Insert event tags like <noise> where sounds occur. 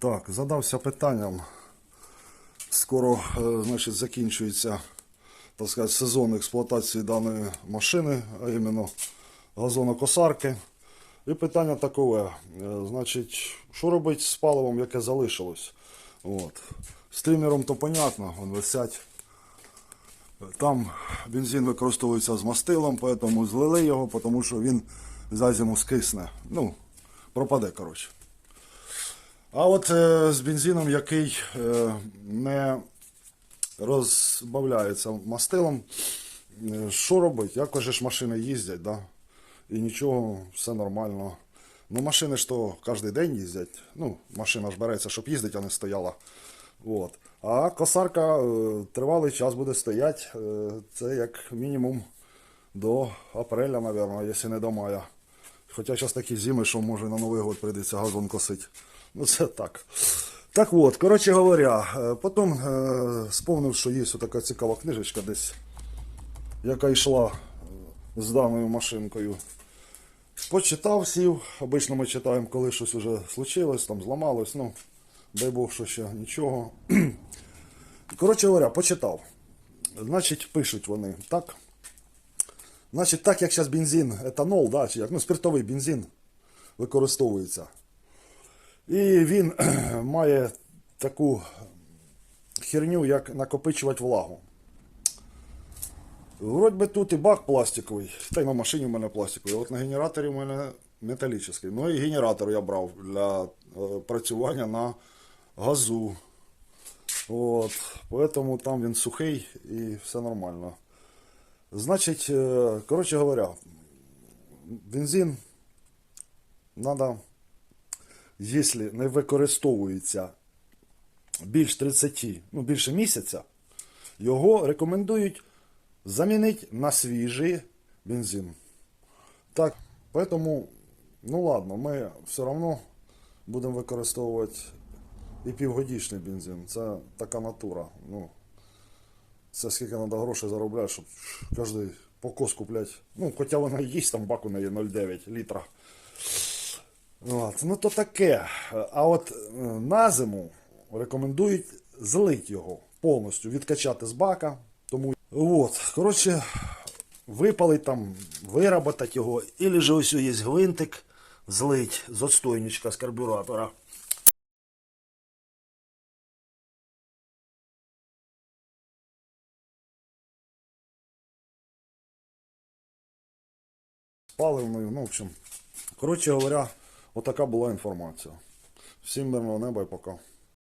Так, задався питанням. Скоро е, значить, закінчується так сказати, сезон експлуатації даної машини, а іменно газонокосарки. І питання такове. е, Значить, що робити з паливом, яке залишилось? От. З тримером то понятно, він висять. Там бензин використовується з мастилом, поэтому злили його, тому що він за зиму скисне. Ну, пропаде, коротше. А от е, з бензином, який е, не розбавляється мастилом, е, що робить? Як же ж машини їздять, да? і нічого, все нормально. Ну, машини ж то кожен день їздять. Ну, машина ж береться, щоб їздити, а не стояла. От. А косарка е, тривалий час буде стояти. Е, це як мінімум до апреля, мабуть, якщо не до мая. Хоча зараз такі зими, що може на Новий год прийдеться газон косити. Ну це так. Так от, коротше говоря, е, потім е, сповнив, що є така цікава книжечка десь, яка йшла е, з даною машинкою. Почитав, сів. Обично ми читаємо, коли щось вже случилось, там зламалось, ну, дай Бог, що ще нічого. <clears throat> Коротше говоря, почитав. Значить, пишуть вони так. Значить, так як зараз бензин, етанол, да, чи як, ну, спиртовий бензин використовується. І він <clears throat> має таку херню, як накопичувати влагу. Вроді би тут і бак пластиковий, та й на машині в мене пластиковий, от на генераторі в мене металічний. Ну і генератор я брав для е, працювання на газу. От, поэтому там він сухий і все нормально. Значить, е, коротше говоря, бензин треба, якщо не використовується більш 30, ну більше місяця, його рекомендують замінити на свіжий бензин. Так, поэтому, ну ладно, ми все одно будемо використовувати і півгодічний бензин. Це така натура. Ну, це скільки треба грошей заробляти, щоб кожен покос купляти. Ну, хоча вона є, там бак у неї 0,9 літра. От, ну то таке. А от е, на зиму рекомендують злити його повністю, відкачати з бака. Тому от, коротше, випалить там, вироботати його, і же ось є гвинтик, злить з отстойничка з карбюратора. паливною, ну, в общем. Коротше говоря, отака була інформація. Всім мирного неба і пока.